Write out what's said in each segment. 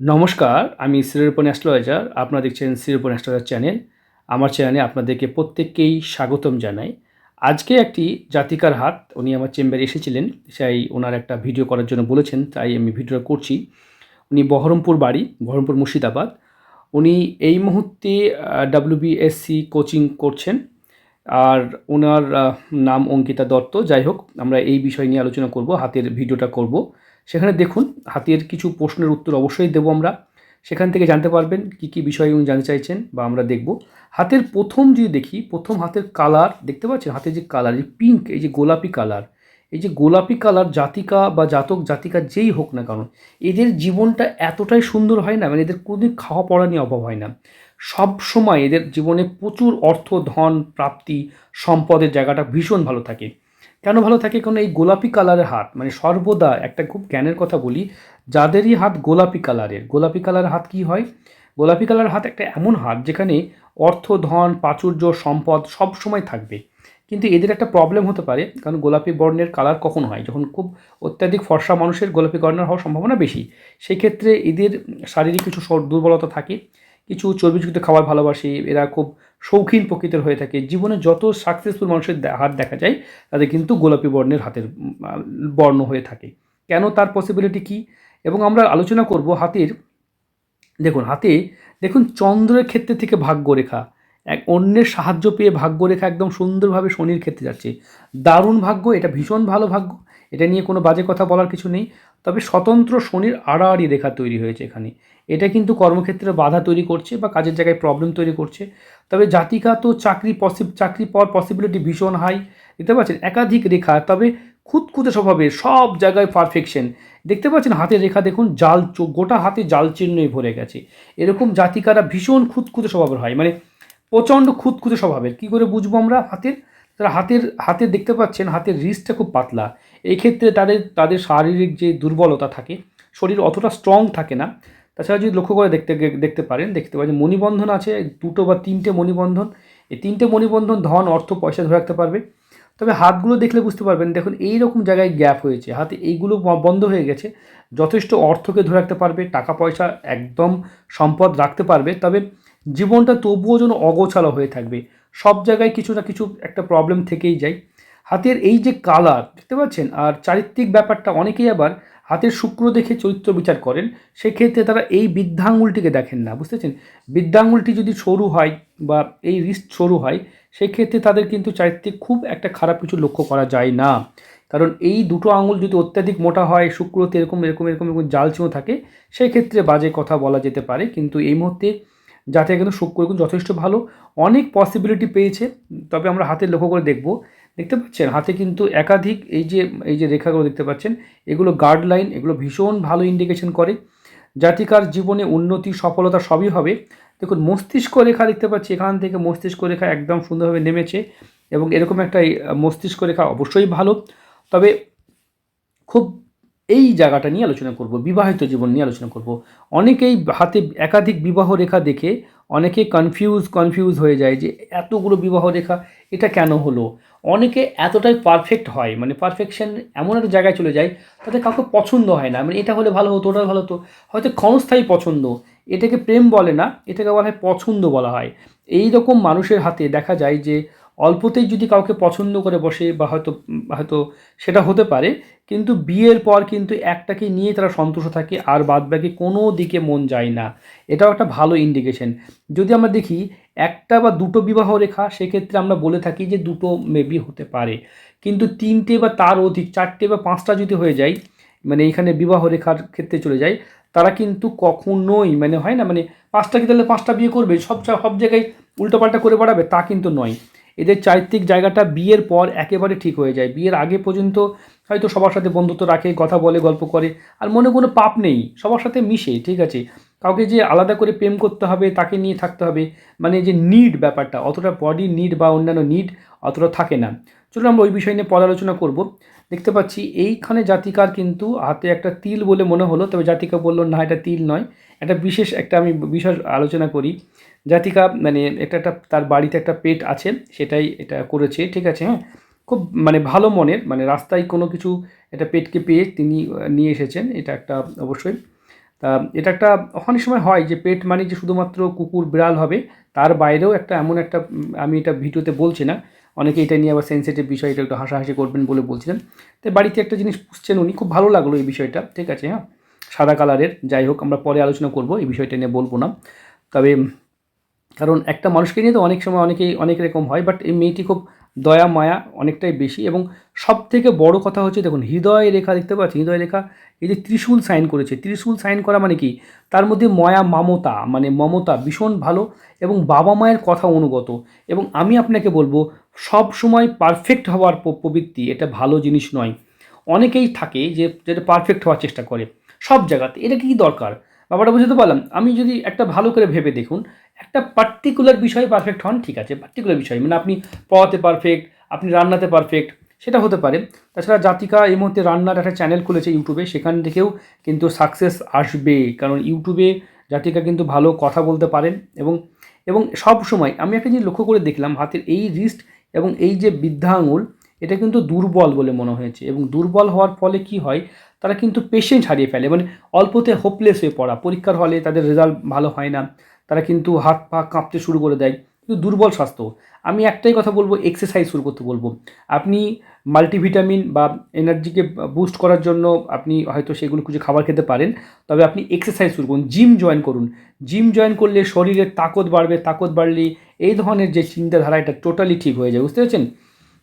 নমস্কার, আমি শ্রীরূপন অ্যাস্ট্রোলজার, আপনারা দেখছেন শ্রীরূপন অ্যাস্ট্রোলজার চ্যানেল। আমার চ্যানেলে আপনাদেরকে প্রত্যেককেই স্বাগতম জানাই। আজকে একটি জাতিকার হাত, উনি আমার চেম্বারে এসেছিলেন সেই ওনার একটা ভিডিও করার জন্য বলেছেন, তাই আমি ভিডিওটা করছি। উনি বহরমপুর বাড়ি, বহরমপুর মুর্শিদাবাদ। উনি এই মুহূর্তে ডাব্লিউবিএসসি কোচিং করছেন। আর ওনার নাম অঙ্কিতা দত্ত। যাই হোক, আমরা এই বিষয় নিয়ে আলোচনা করব, হাতের ভিডিওটা করব। সেখানে দেখুন, হাতের কিছু প্রশ্নের উত্তর অবশ্যই দেবো আমরা। সেখান থেকে জানতে পারবেন কি কি বিষয় উনি জানতে চাইছেন বা আমরা দেখব। হাতের প্রথম যদি দেখি, প্রথম হাতের কালার, দেখতে পাচ্ছেন? হাতের যে কালার এই পিঙ্ক এই যে গোলাপি কালার, এই যে গোলাপি কালার জাতিকা বা জাতক, জাতিকা যেই হোক না কারণ এদের জীবনটা এতটাই সুন্দর হয় না? মানে এদের কোনোদিন খাওয়া পড়া নিয়ে অভাব হয় না। সব সময় এদের জীবনে প্রচুর অর্থ, ধন, প্রাপ্তি, সম্পদের জায়গাটা ভীষণ ভালো থাকে। কেন ভালো থাকে? কারণ এই গোলাপি কালারের হাত মানে সর্বদা একটা খুব জ্ঞানের কথা বলি, যাদেরই হাত গোলাপি কালারের গোলাপি কালারের হাত কি হয়? গোলাপি কালারের হাত একটা এমন হাত যেখানে অর্থ, ধন, প্রাচুর্য, সম্পদ সব সময় থাকবে। কিন্তু এদের একটা প্রবলেম হতে পারে, কারণ গোলাপি বর্ণের কালার কখন হয়? যখন খুব অত্যাধিক ফর্সা মানুষের গোলাপি বর্ণের হওয়ার সম্ভাবনা বেশি। সেই ক্ষেত্রে এদের শারীরিক কিছু দুর্বলতা থাকে কিছু চর্বিযুক্ত খাবার ভালোবাসে, এরা খুব শৌখিন প্রকৃতির হয়ে থাকে। জীবনে যত সাকসেসফুল মানুষের হাত দেখা যায়, তাদের কিন্তু গোলাপি বর্ণের হাতের বর্ণ হয়ে থাকে। কেন তার পসিবিলিটি কি? এবং আমরা আলোচনা করব হাতের, দেখুন, হাতে, দেখুন, চন্দ্রের ক্ষেত্রে থেকে ভাগ্যরেখা। এক অন্যের সাহায্য পেয়ে ভাগ্যরেখা একদম সুন্দরভাবে শনির ক্ষেত্রে যাচ্ছে। দারুণ ভাগ্য, এটা ভীষণ ভালো ভাগ্য। এটা নিয়ে কোনো বাজে কথা বলার কিছু নেই। তবে স্বতন্ত্র শনির আড়াআড়ি রেখা তৈরি হয়েছে এখানে। এটা কিন্তু কর্মক্ষেত্রে বাধা তৈরি করছে বা কাজের জায়গায় প্রবলেম তৈরি করছে। তবে জাতিকা তো চাকরি পসি চাকরি পাওয়ার পসিবিলিটি ভীষণ হাই দেখতে পাচ্ছেন? একাধিক রেখা, তবে খুঁতখুঁতে স্বভাবের সব জায়গায় পারফেকশন দেখতে পাচ্ছেন হাতের রেখা দেখুন, জাল গোটা হাতে জাল চিহ্নই ভরে গেছে। এরকম জাতিকারা ভীষণ খুঁতখুঁতে স্বভাবের হয়। মানে প্রচণ্ড খুঁতখুঁতে স্বভাবের। কী করে বুঝব আমরা হাতের? তারা হাতের হাতে দেখতে পাচ্ছেন, হাতের রিস্টটা খুব পাতলা। এই ক্ষেত্রে তাদের তাদের শারীরিক যে দুর্বলতা থাকে, শরীর অতটা স্ট্রং থাকে না। তাছাড়া যদি লক্ষ্য করে দেখতে দেখতে পারেন, দেখতে পাচ্ছেন মণিবন্ধন আছে, দুটো বা তিনটে মণিবন্ধন। এই তিনটে মণিবন্ধন ধন, অর্থ, পয়সা ধরে রাখতে পারবে। তবে হাতগুলো দেখলে বুঝতে পারবেন, দেখুন এই রকম জায়গায় গ্যাপ হয়েছে। হাতে এইগুলো বন্ধ হয়ে গেছে। যথেষ্ট অর্থকে ধরে রাখতে পারবে, টাকা পয়সা একদম সম্পদ রাখতে পারবে। তবে জীবনটা তবুও যেন অগোছালো হয়ে থাকবে। সব জায়গায় কিছু না কিছু একটা প্রবলেম থেকেই যায়। হাতের এই যে কালার দেখতে পাচ্ছেন? আর চারিত্রিক ব্যাপারটা অনেকেই আবার হাতের শুক্র দেখে চরিত্র বিচার করেন, সেক্ষেত্রে তারা এই বৃদ্ধাঙ্গুলটিকে দেখেন না বুঝতেছেন বৃদ্ধাঙ্গুলটি যদি সরু হয় বা এই রিস্ট সরু হয়, সেক্ষেত্রে তাদের কিন্তু চারিত্রিক খুব একটা খারাপ কিছু লক্ষ্য করা যায় না। কারণ এই দুটো আঙুল যদি অত্যাধিক মোটা হয়, শুক্রতে এরকম এরকম এরকম এরকম জাল থাকে সেই ক্ষেত্রে বাজে কথা বলা যেতে পারে। কিন্তু এই মুহূর্তে যাতে কিন্তু শুক্র যথেষ্ট ভালো, অনেক পসিবিলিটি পেয়েছে। তবে আমরা হাতে লক্ষ্য করে দেখব দেখতে পাচ্ছেন? হাতে কিন্তু একাধিক এই যে এই যে রেখাগুলো দেখতে পাচ্ছেন, এগুলো গার্ড লাইন এগুলো ভীষণ ভালো ইন্ডিকেশন করে। জাতিকার জীবনে উন্নতি, সফলতা সবই হবে। দেখুন, মস্তিষ্ক রেখা দেখতে পাচ্ছি, এখান থেকে মস্তিষ্ক রেখা একদম সুন্দরভাবে নেমেছে এবং এরকম একটা মস্তিষ্ক রেখা অবশ্যই ভালো। তবে খুব এই জায়গাটা নিয়ে আলোচনা করব, বিবাহিত জীবন নিয়ে আলোচনা করব। অনেকেই হাতে একাধিক বিবাহ রেখা দেখে অনেকে কনফিউজ কনফিউজ হয়ে যায় যে, এতগুলো বিবাহ রেখা, এটা কেন হলো? অনেকে এতটাই পারফেক্ট হয় মানে পারফেকশন এমন একটা জায়গায় চলে যায়, তাতে কাউকে পছন্দ হয় না। মানে এটা হলে ভালো হতো ওটা ভালো হতো। হয়তো ক্ষণস্থায়ী পছন্দ, এটাকে প্রেম বলে না, এটাকে বলা হয় পছন্দ বলা হয়। এই রকম মানুষের হাতে দেখা যায় যে অল্পতেই যদি কাউকে পছন্দ করে বসে বা হয়তো হয়তো সেটা হতে পারে, কিন্তু বিয়ের পর কিন্তু একটাকে নিয়ে তারা সন্তুষ্ট থাকে আর বাদ বাকি কোনো দিকে মন যায় না। এটাও একটা ভালো ইন্ডিকেশন যদি আমরা দেখি, একটা বা দুটো বিবাহ রেখা, সেক্ষেত্রে আমরা বলে থাকি যে দুটো মেবি হতে পারে। কিন্তু তিনটে বা তার অধিক, চারটে বা পাঁচটা যদি হয়ে যায় মানে এইখানে বিবাহ রেখার ক্ষেত্রে চলে যায়, তারা কিন্তু কখনোই মানে হয় না মানে পাঁচটা কি তাহলে পাঁচটা বিয়ে করবে, সব সব জায়গায় উল্টোপাল্টা করে বাড়াবে, তা কিন্তু নয়। এদের চারিত্রিক জায়গাটা বিয়ের পর একেবারে ঠিক হয়ে যায়। বিয়ের আগে পর্যন্ত হয়তো সবার সাথে বন্ধুত্ব রাখে, কথা বলে, গল্প করে, আর মনে কোনো পাপ নেই, সবার সাথে মিশে, ঠিক আছে? কাউকে যে আলাদা করে প্রেম করতে হবে, তাকে নিয়ে থাকতে হবে মানে যে নিড ব্যাপারটা, অতটা বডি নিড বা অন্যান্য নিড অতটা থাকে না। চলুন আমরা ওই বিষয় নিয়ে পর্যালোচনা করব। দেখতে পাচ্ছি, এইখানে জাতিকার কিন্তু হাতে একটা তিল বলে মনে হলো, তবে জাতিকা বলল, না, এটা তিল নয়। একটা বিশেষ একটা আমি বিশেষ আলোচনা করি। জাতিকা মানে একটা একটা তার বাড়িতে একটা পেট আছে, সেটাই এটা করেছে, ঠিক আছে হ্যাঁ? খুব মানে ভালো মনের মানে রাস্তায় কোনো কিছু একটা পেটকে পেয়ে তিনি নিয়ে এসেছেন, এটা একটা অবশ্যই। তা এটা একটা অনেক সময় হয় যে পেট মানে যে শুধুমাত্র কুকুর, বিড়াল হবে, তার বাইরেও একটা এমন একটা আমি এটা ভিডিওতে বলছি না, অনেকে এটা নিয়ে আবার সেন্সিটিভ বিষয় এটা একটু হাসাহাসি করবেন বলে বলছিলেন। তো বাড়িতে একটা জিনিস পুষছেন উনি, খুব ভালো লাগল এই বিষয়টা, ঠিক আছে হ্যাঁ? সাদা কালারের। যাই হোক, আমরা পরে আলোচনা করব, এই বিষয়টা নিয়ে বলব না। তবে, কারণ একটা মানুষকে নিয়ে তো অনেক সময় অনেকেই অনেক রকম হয় বাট এই মেয়েটি খুব দয়া, মায়া অনেকটাই বেশি। এবং সব থেকে বড় কথা হচ্ছে, দেখুন, হৃদয় রেখা দেখতে পাচ্ছি হৃদয় রেখা, এই যে ত্রিশূল সাইন করেছে। ত্রিশূল সাইন করা মানে কি? তার মধ্যে ময়া মামতা মানে মমতা ভীষণ ভালো এবং বাবা মায়ের কথা অনুগত। এবং আমি আপনাকে বলব, সব সময় পারফেক্ট হওয়ার প্রবৃত্তি এটা ভালো জিনিস নয়। অনেকেই থাকে যে, যেটা পারফেক্ট হওয়ার চেষ্টা করে। সব জায়গাতে। এটা কি দরকার? ব্যাপারটা বুঝতে পারলাম। আমি যদি একটা ভালো করে ভেবে দেখুন, একটা পার্টিকুলার বিষয়ে পারফেক্ট হন, ঠিক আছে পার্টিকুলার বিষয়। মানে আপনি পড়াতে পারফেক্ট আপনি রান্নাতে পারফেক্ট সেটা হতে পারে। তাছাড়া জাতিকা এই মুহূর্তে রান্নার একটা চ্যানেল খুলেছে ইউটিউবে সেখান থেকেও কিন্তু সাকসেস আসবে। কারণ ইউটিউবে জাতিকা কিন্তু ভালো কথা বলতে পারেন এবং এবং সব সময় আমি একটা জিনিস লক্ষ্য করে দেখলাম, হাতের এই রিস্ট এবং এই যে বৃদ্ধা আঙুল এটা কিন্তু দুর্বল বলে মনে হয়েছে। এবং দুর্বল হওয়ার ফলে কি হয় তারা কিন্তু পেশেন্ট হারিয়ে ফেলে। মানে অল্পতে হোপলেস হয়ে পড়া। পরীক্ষার হলে তাদের রেজাল্ট ভালো হয় না। তারা কিন্তু হাত পা কাঁপতে শুরু করে দেয়। কিন্তু দুর্বল স্বাস্থ্য। আমি একটাই কথা বলব এক্সারসাইজ শুরু করতে বলব। আপনি মাল্টিভিটামিন বা এনার্জিকে বুস্ট করার জন্য আপনি হয়তো সেগুলো কিছু খাবার খেতে পারেন। তবে আপনি এক্সারসাইজ শুরু করুন জিম জয়েন করুন। জিম জয়েন করলে শরীরের তাকত বাড়বে। তাকত বাড়লে এই ধরনের যে চিন্তাধারা, এটা টোটালি ঠিক হয়ে যায়। বুঝতে পারছেন?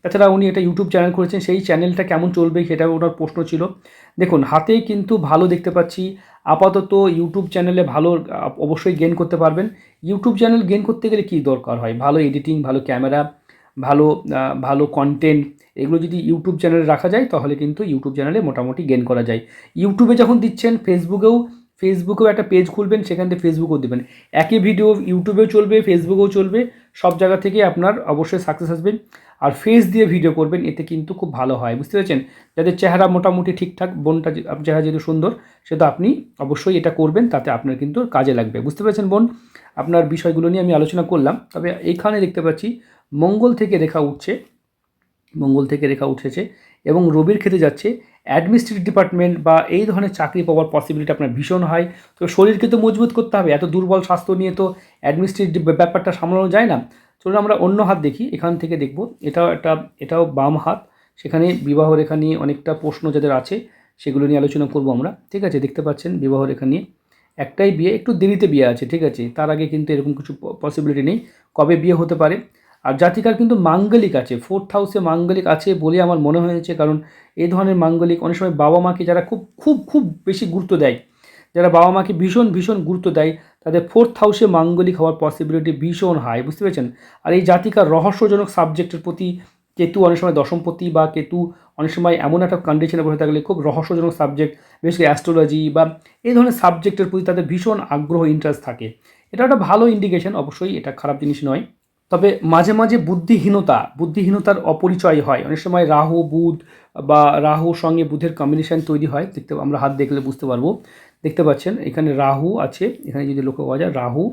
তাছাড়া উনি একটা ইউটিউব চ্যানেল করেছেন, সেই চ্যানেলটা কেমন চলবে সেটা ওনার প্রশ্ন ছিল। দেখুন হাতে কিন্তু ভালো দেখতে পাচ্ছি। আপাতত ইউটিউব চ্যানেলে ভালো অবশ্যই গেন করতে পারবেন। ইউটিউব চ্যানেল গেন করতে গেলে কী দরকার হয়? ভালো এডিটিং ভালো ক্যামেরা ভালো ভালো কন্টেন্ট এগুলো যদি ইউটিউব চ্যানেলে রাখা যায়, তাহলে কিন্তু ইউটিউব চ্যানেলে মোটামুটি গেন করা যায়। ইউটিউবে যখন দিচ্ছেন ফেসবুকেও ফেসবুকেও একটা পেজ খুলবেন, সেখান থেকে ফেসবুকেও দেবেন। একই ভিডিও ইউটিউবেও চলবে ফেসবুকেও চলবে। সব জায়গা থেকে আপনার অবশ্যই সাকসেস আসবেন আর ফেস দিয়ে ভিডিও করবেন, এতে কিন্তু খুব ভালো হয়, বুঝতে পেরেছেন? যাদের চেহারা মোটামুটি ঠিকঠাক, বোনটা চেহারা যেহেতু সুন্দর সেটা আপনি অবশ্যই এটা করবেন, তাতে আপনার কিন্তু কাজে লাগবে, বুঝতে পেরেছেন বোন? আপনার বিষয়গুলো নিয়ে আমি আলোচনা করলাম, তবে এইখানে দেখতে পাচ্ছি, মঙ্গল থেকে রেখা উঠছে, মঙ্গল থেকে রেখা উঠেছে এবং রবির ক্ষেত্রে যাচ্ছে অ্যাডমিনিস্ট্রেটিভ ডিপার্টমেন্ট বা এই ধরনের চাকরি পাওয়ার পসিবিলিটি আপনার ভীষণ হয় তো শরীরকে তো মজবুত করতে হবে, এত দুর্বল স্বাস্থ্য নিয়ে তো অ্যাডমিনিস্ট্রেটিভ ব্যাপারটা সামলানো যায় না। চলুন আমরা অন্য হাত দেখি, এখান থেকে দেখব। এটাও একটা, এটাও বাম হাত। সেখানে বিবাহ রেখা নিয়ে অনেকটা প্রশ্ন যাদের আছে, সেগুলো নিয়ে আলোচনা করব আমরা। ঠিক আছে, দেখতে পাচ্ছেন বিবাহ রেখা নিয়ে। একটাই বিয়ে, একটু দেরিতে বিয়ে আছে, ঠিক আছে। তার আগে কিন্তু এরকম কিছু পসিবিলিটি নেই। কবে বিয়ে হতে পারে? আর জাতিকার কিন্তু মাঙ্গলিক আছে ফোর্থ হাউসে মাঙ্গলিক আছে বলে আমার মনে হয়েছে, কারণ এই ধরনের মাঙ্গলিক অনেক সময় বাবা মাকে যারা খুব খুব খুব বেশি গুরুত্ব দেয়, যারা বাবা মাকে ভীষণ ভীষণ গুরুত্ব দেয়, তাদের ফোর্থ হাউসে মাঙ্গলিক হওয়ার পসিবিলিটি ভীষণ হাই বুঝতে পেরেছেন? আর এই জাতিকার রহস্যজনক সাবজেক্টের প্রতি কেতু অনেক সময় দশমপতি বা কেতু অনেক সময় এমন একটা কন্ডিশনে বসে থাকলে খুব রহস্যজনক সাবজেক্ট বিশেষ করে অ্যাস্ট্রোলজি বা এই ধরনের সাবজেক্টের প্রতি তাদের ভীষণ আগ্রহ ইন্টারেস্ট থাকে। এটা একটা ভালো ইন্ডিকেশন অবশ্যই এটা খারাপ জিনিস নয়। তবে মাঝে মাঝে বুদ্ধিহীনতা, বুদ্ধিহীনতার অপরিচয় হয়। অনেক সময় রাহু, বুধ বা রাহুর সঙ্গে বুধের কম্বিনেশন তৈরি হয়। দেখতে, আমরা হাত দেখলে বুঝতে পারব। দেখতে পাচ্ছেন, এখানে রাহু আছে। এখানে যদি লক্ষ্য করা যায়, রাহু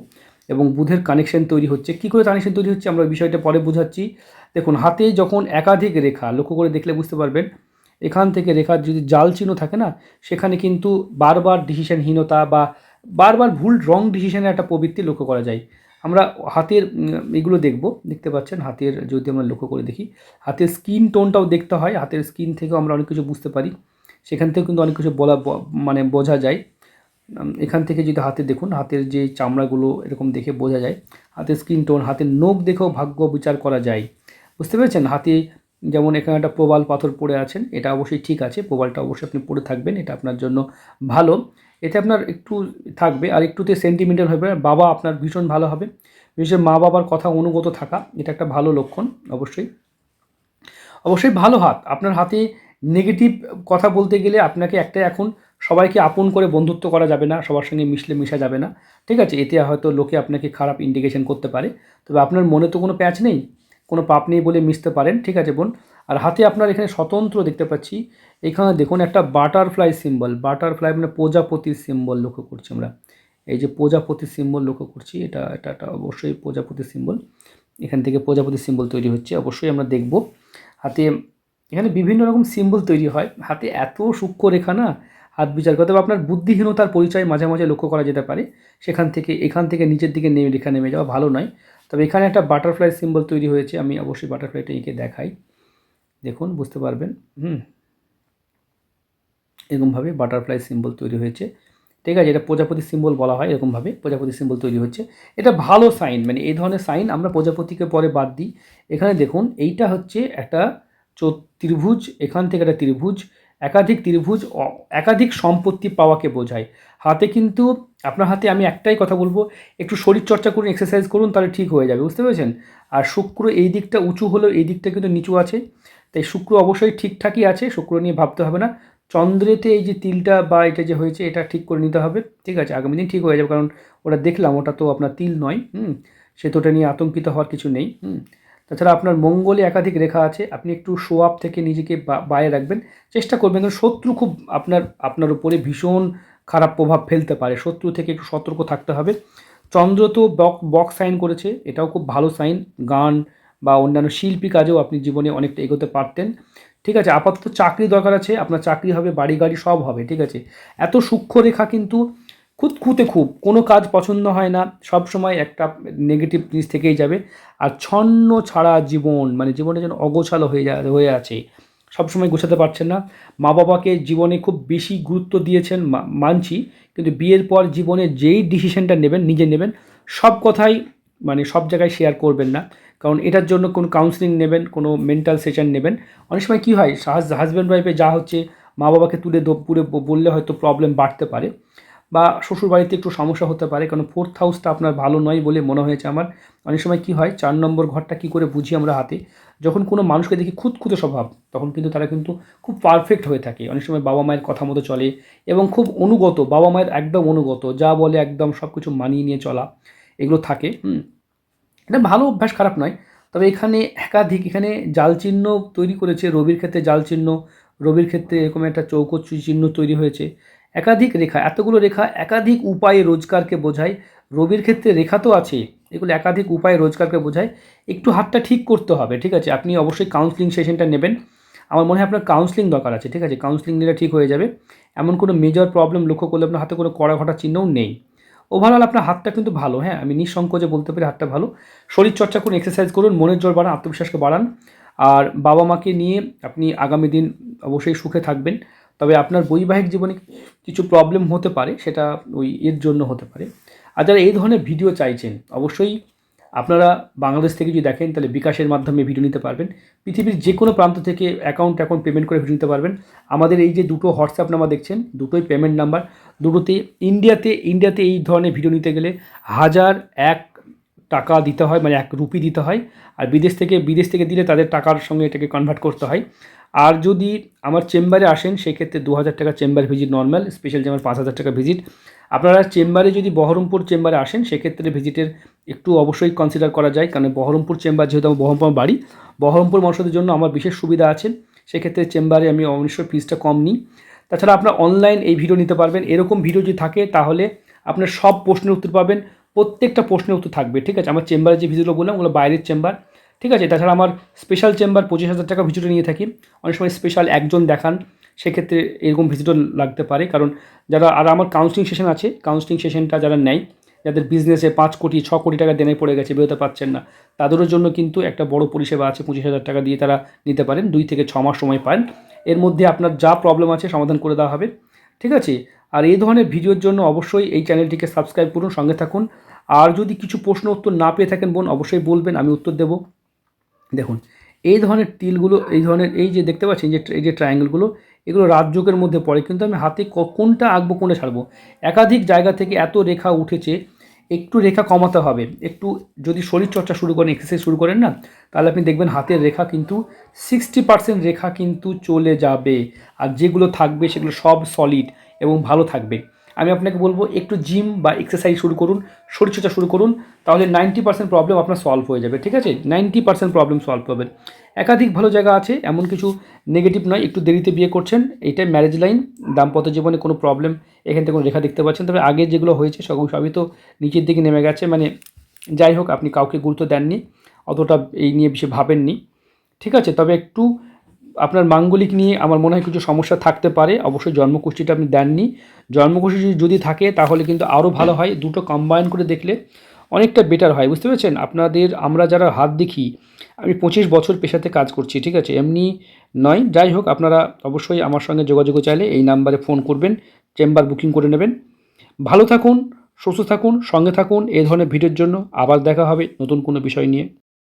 এবং বুধের কানেকশন তৈরি হচ্ছে। কী করে কানেকশন তৈরি হচ্ছে, আমরা বিষয়টা পরে বোঝাচ্ছি। দেখুন, হাতে যখন একাধিক রেখা, লক্ষ্য করে দেখলে বুঝতে পারবেন, এখান থেকে রেখার যদি জাল চিহ্ন থাকে না, সেখানে কিন্তু বারবার ডিসিশনহীনতা বা বারবার ভুল রং ডিসিশনের একটা প্রবৃত্তি লক্ষ্য করা যায়। আমরা হাতের এগুলো দেখব, দেখতে পাচ্ছেন হাতের, যদি আমরা লক্ষ্য করে দেখি, হাতের স্কিন টোনটাও দেখতে হয়, হাতের স্কিন থেকেও আমরা অনেক কিছু বুঝতে পারি, সেখান থেকেও কিন্তু অনেক কিছু বলা মানে বোঝা যায় এখান থেকে যদি হাতে দেখুন, হাতের যে চামড়াগুলো এরকম দেখে বোঝা যায়, হাতের স্কিন টোন, হাতের নখ দেখেও ভাগ্য বিচার করা যায়, বুঝতে পেরেছেন? হাতে যেমন এখানে একটা প্রবাল পাথর পড়ে আছেন, এটা অবশ্যই ঠিক আছে, প্রবালটা অবশ্যই আপনি পড়ে থাকবেন, এটা আপনার জন্য ভালো এতে আপনার একটু থাকবে, আর একটুতে সেন্টিমেন্টাল হবে। বাবা আপনার ভীষণ ভালো হবে। বিশেষ মা বাবার কথা অনুগত থাকা, এটা একটা ভালো লক্ষণ, অবশ্যই। অবশ্যই ভালো হাত। আপনার হাতে নেগেটিভ কথা বলতে গেলে আপনাকে একটা এখন সবাইকে আপন করে বন্ধুত্ব করা যাবে না, সবার সঙ্গে মিশলে মিশা যাবে না। ঠিক আছে? এতে হয়তো লোকে আপনাকে খারাপ ইন্ডিকেশন করতে পারে। তবে আপনার মনে তো কোনো প্যাচ নেই? কোনো পাপ নেই বলে মিশতে পারেন। ঠিক আছে বোন? আর হাতে আপনার এখানে স্বতন্ত্র দেখতে পাচ্ছি। এখানে দেখুন একটা বাটারফ্লাই সিম্বল বাটারফ্লাই মানে প্রজাপতির সিম্বল লক্ষ্য করছি আমরা। এই যে প্রজাপতির সিম্বল লক্ষ্য করছি, এটা এটা একটা অবশ্যই প্রজাপতির সিম্বল এখান থেকে প্রজাপতির সিম্বল তৈরি হচ্ছে, অবশ্যই আমরা দেখব। হাতে এখানে বিভিন্ন রকম সিম্বল তৈরি হয়। হাতে এত সূক্ষ্ম রেখা না, হাত বিচার করতে আপনার বুদ্ধিহীনতার পরিচয় মাঝে মাঝে লক্ষ্য করা যেতে পারে। সেখান থেকে, এখান থেকে নিচের দিকে নেমে রেখা নেমে যাওয়া ভালো নয়। তবে এখানে একটা বাটারফ্লাই সিম্বল তৈরি হয়েছে, আমি অবশ্যই বাটারফ্লাইটা এঁকে দেখাই। দেখুন, বুঝতে পারবেন। হুম। এরকমভাবে বাটারফ্লাই সিম্বল তৈরি হয়েছে। ঠিক আছে, এটা প্রজাপতি সিম্বল বলা হয়, এরকমভাবে প্রজাপতি সিম্বল তৈরি হচ্ছে। এটা ভালো সাইন মানে এই ধরনের সাইন আমরা প্রজাপতিকে পরে বাদ দিই। এখানে দেখুন, এইটা হচ্ছে একটা ত্রিভুজ, এখান থেকে একটা ত্রিভুজ। একাধিক ত্রিভুজ একাধিক সম্পত্তি পাওয়াকে বোঝায়। হাতে কিন্তু, আপনার হাতে আমি একটাই কথা বলব, একটু শরীর চর্চা করুন এক্সারসাইজ করুন, তাহলে ঠিক হয়ে যাবে, বুঝতে পেরেছেন? আর শুক্র এই দিকটা উঁচু হলেও এই দিকটা কিন্তু নিচু আছে। তাই শুক্র অবশ্যই ঠিকঠাকই আছে, শুক্র নিয়ে ভাবতে হবে না। চন্দ্রেতে এই যে তিলটা বা এটা যে হয়েছে, এটা ঠিক করে নিতে হবে। ঠিক আছে, আগামী দিন ঠিক হয়ে যাবে, কারণ ওটা দেখলাম, ওটা তো আপনার তিল নয়, হুম সে তো ওটা নিয়ে আতঙ্কিত হওয়ার কিছু নেই, হুম। তাছাড়া আপনার মঙ্গলে একাধিক রেখা আছে, আপনি একটু শো আপ থেকে নিজেকে বা- বাইরে রাখবেন, চেষ্টা করবেন, কারণ শত্রু খুব আপনার আপনার উপরে ভীষণ খারাপ প্রভাব ফেলতে পারে, শত্রু থেকে একটু সতর্ক থাকতে হবে। চন্দ্র তো বক বক সাইন করেছে, এটাও খুব ভালো সাইন গান বা অন্যান্য শিল্পী কাজেও আপনি জীবনে অনেকটা এগোতে পারতেন। ঠিক আছে, আপাতত চাকরি দরকার আছে, আপনার চাকরি হবে, বাড়ি গাড়ি সব হবে, ঠিক আছে। এত সূক্ষ্ম রেখা কিন্তু খুঁত খুঁতে খুব, কোনো কাজ পছন্দ হয় না, সব সময় একটা নেগেটিভ জিনিস থেকেই যাবে। আর ছন্ন ছাড়া জীবন মানে জীবনে যেন অগোছালো হয়ে যা, হয়ে আছে সবসময় গোছাতে পারছেন না। মা বাবাকে জীবনে খুব বেশি গুরুত্ব দিয়েছেন মানছি, কিন্তু বিয়ের পর জীবনে যেই ডিসিশনটা নেবেন, নিজে নেবেন, সব কথাই মানে সব জায়গায় শেয়ার করবেন না। কারণ এটার জন্য কোনো কাউন্সিলিং নেবেন, কোনো মেন্টাল সেশন নেবেন। অনেক সময় কী হয় হাজব্যান্ড ওয়াইফে যা হচ্ছে মা বাবাকে তুলে পুরে বললে হয়তো প্রবলেম বাড়তে পারে। বা শ্বশুর বাড়িতে একটু সমস্যা হতে পারে, কারণ ফোর্থ হাউসটা আপনার ভালো নয় বলে মনে হয়েছে আমার। অনেক সময় কি হয়, চার নম্বর ঘরটা কি করে বুঝি আমরা হাতে, যখন কোনো মানুষকে দেখি খুঁতখুঁতে স্বভাব, তখন কিন্তু তারা কিন্তু খুব পারফেক্ট হয়ে থাকে। অনেক সময় বাবা মায়ের কথা মতো চলে এবং খুব অনুগত, বাবা মায়ের একদম অনুগত, যা বলে একদম সব কিছু মানিয়ে নিয়ে চলা। এগুলো থাকে, হুম। এটা ভালো অভ্যাস, খারাপ নয়। তবে এখানে একাধিক, এখানে জাল চিহ্ন তৈরি করেছে, রবির ক্ষেত্রে জাল চিহ্ন, রবির ক্ষেত্রে এরকম একটা চৌকো চিহ্ন তৈরি হয়েছে। একাধিক রেখা, এতগুলো রেখা একাধিক উপায়ে রোজগারকে বোঝায়। রবির ক্ষেত্রে রেখা তো আছে, এগুলো একাধিক উপায়ে রোজগারকে বোঝায়। একটু হাতটা ঠিক করতে হবে, ঠিক আছে? আপনি অবশ্যই কাউন্সিলিং সেশনটা নেবেন। আমার মনে হয় আপনার কাউন্সিলিং দরকার আছে, ঠিক আছে? কাউন্সিলিং নিলে ঠিক হয়ে যাবে। এমন কোনো মেজর প্রবলেম লক্ষ্য করলে আপনার হাতে কোনো কড়া ঘটা চিহ্নও নেই। ওভারঅল আপনার হাতটা কিন্তু ভালো হ্যাঁ আমি নিঃসংকোচে বলতে পারি হাতটা ভালো। শরীর চর্চা করুন এক্সারসাইজ করুন, মনের জোর বাড়ান, আত্মবিশ্বাসকে বাড়ান। আর বাবা মাকে নিয়ে আপনি আগামী দিন অবশ্যই সুখে থাকবেন। তবে আপনার বৈবাহিক জীবনে কিছু প্রবলেম হতে পারে, সেটা ওই এর জন্য হতে পারে। আর যারা এই ধরনের ভিডিও চাইছেন, অবশ্যই আপনারা বাংলাদেশ থেকে যদি দেখেন, তাহলে বিকাশের মাধ্যমে ভিডিও নিতে পারবেন। পৃথিবীর যে কোনো প্রান্ত থেকে অ্যাকাউন্ট অ্যাকাউন্ট পেমেন্ট করে ভিডিও নিতে পারবেন। আমাদের এই যে দুটো হোয়াটসঅ্যাপ নাম্বার দেখছেন, দুটোই পেমেন্ট নাম্বার দুটোতে, ইন্ডিয়াতে ইন্ডিয়াতে এই ধরনের ভিডিও নিতে গেলে হাজার এক টাকা দিতে হয় মানে এক রুপি দিতে হয়। আর বিদেশ থেকে বিদেশ থেকে দিলে তাদের টাকার সঙ্গে এটাকে কনভার্ট করতে হয়। আর যদি আমার চেম্বারে আসেন, সেক্ষেত্রে দু হাজার টাকা chamber visit normal special chamber পাঁচ হাজার টাকা ভিজিট আপনারা চেম্বারে যদি বহরমপুর চেম্বারে আসেন, সেক্ষেত্রে ভিজিটের একটু অবশ্যই কনসিডার করা যায়। কারণ বহরমপুর চেম্বার যেহেতু আমার বহরমপুর বাড়ি, বহরমপুর মানুষদের জন্য আমার বিশেষ সুবিধা আছে। সেক্ষেত্রে চেম্বারে আমি অবশ্যই ফিজটা কম নিই। তাছাড়া আপনার অনলাইন এই ভিডিও নিতে পারবেন। এরকম ভিডিও যদি থাকে, তাহলে আপনার সব প্রশ্নের উত্তর পাবেন। প্রত্যেকটা প্রশ্নের উত্তর থাকবে, ঠিক আছে? আমার চেম্বারে যে ভিডিওগুলো বললাম, ওগুলো বাইরের চেম্বার ঠিক আছে? তাছাড়া আমার স্পেশাল চেম্বার পঁচিশ হাজার টাকা ভিজিটও নিয়ে থাকি। অনেক সময় স্পেশাল একজন দেখান, সেক্ষেত্রে এরকম ভিজিটও লাগতে পারে। কারণ যারা, আর আমার কাউন্সিলিং সেশন আছে কাউন্সিলিং সেশনটা যারা নেয়, যাদের বিজনেসে পাঁচ কোটি, ছ কোটি টাকা দেনে পড়ে গেছে, বেরোতে পারছেন না, তাদেরও জন্য কিন্তু একটা বড় পরিষেবা আছে, পঁচিশ হাজার টাকা দিয়ে তারা নিতে পারেন, দুই থেকে ছ মাস সময় পান। এর মধ্যে আপনার যা প্রবলেম আছে সমাধান করে দেওয়া হবে। ঠিক আছে? আর এই ধরনের ভিডিওর জন্য অবশ্যই এই চ্যানেলটিকে সাবস্ক্রাইব করুন, সঙ্গে থাকুন। আর যদি কিছু প্রশ্ন উত্তর না পেয়ে থাকেন বোন, অবশ্যই বলবেন, আমি উত্তর দেবো। দেখুন, এই ধরনের তিলগুলো, এই ধরনের, এই যে দেখতে পাচ্ছেন যে, এই যে ট্রায়াঙ্গেলগুলো এগুলো রাজযোগের মধ্যে পড়ে। কিন্তু আমি হাতে কোনটা আঁকবো, কোনটা ছাড়বো? একাধিক জায়গা থেকে এত রেখা উঠেছে একটু রেখা কমাতে হবে। একটু যদি শরীরচর্চা শুরু করেন এক্সারসাইজ শুরু করেন না, তাহলে আপনি দেখবেন হাতের রেখা কিন্তু সিক্সটি পার্সেন্ট রেখা কিন্তু চলে যাবে। আর যেগুলো থাকবে সেগুলো সব সলিড এবং ভালো থাকবে। আমি আপনাকে বলব, একটু জিম বা এক্সারসাইজ শুরু করুন, শরীরচর্চা শুরু করুন, তাহলে নাইনটি পার্সেন্ট প্রবলেম আপনার সলভ হয়ে যাবে, ঠিক আছে? নাইনটি পার্সেন্ট প্রবলেম সলভ হবে একাধিক ভালো জায়গা আছে, এমন কিছু নেগেটিভ নয়, একটু দেরিতে বিয়ে করছেন এইটাই ম্যারেজ লাইন দাম্পত্য জীবনে কোনো প্রবলেম এখান থেকে কোনো রেখা দেখতে পাচ্ছেন, তবে আগে যেগুলো হয়েছে সব, সবই তো নিচের দিকে নেমে গেছে মানে যাই হোক, আপনি কাউকে গুরুত্ব দেননি, অতটা এই নিয়ে বেশি ভাবেননি, ঠিক আছে? তবে একটু আপনার মাঙ্গলিক নিয়ে আমার মনে হয় কিছু সমস্যা থাকতে পারে। অবশ্যই জন্মকুষ্ঠিটা আপনি দেননি। জন্মকুষ্ঠি যদি থাকে, তাহলে কিন্তু আরও ভালো হয়। দুটো কম্বাইন করে দেখলে অনেকটা বেটার হয়। বুঝতে পেরেছেন? আপনাদের, আমরা যারা হাত দেখি, আমি পঁচিশ বছর পেশাতে কাজ করছি, ঠিক আছে? এমনি নয়। যাই হোক, আপনারা অবশ্যই আমার সঙ্গে যোগাযোগ চাইলে এই নাম্বারে ফোন করবেন চেম্বার বুকিং করে নেবেন। ভালো থাকুন, সুস্থ থাকুন, সঙ্গে থাকুন। এই ধরনের ভিডিওর জন্য আবার দেখা হবে নতুন কোনো বিষয় নিয়ে।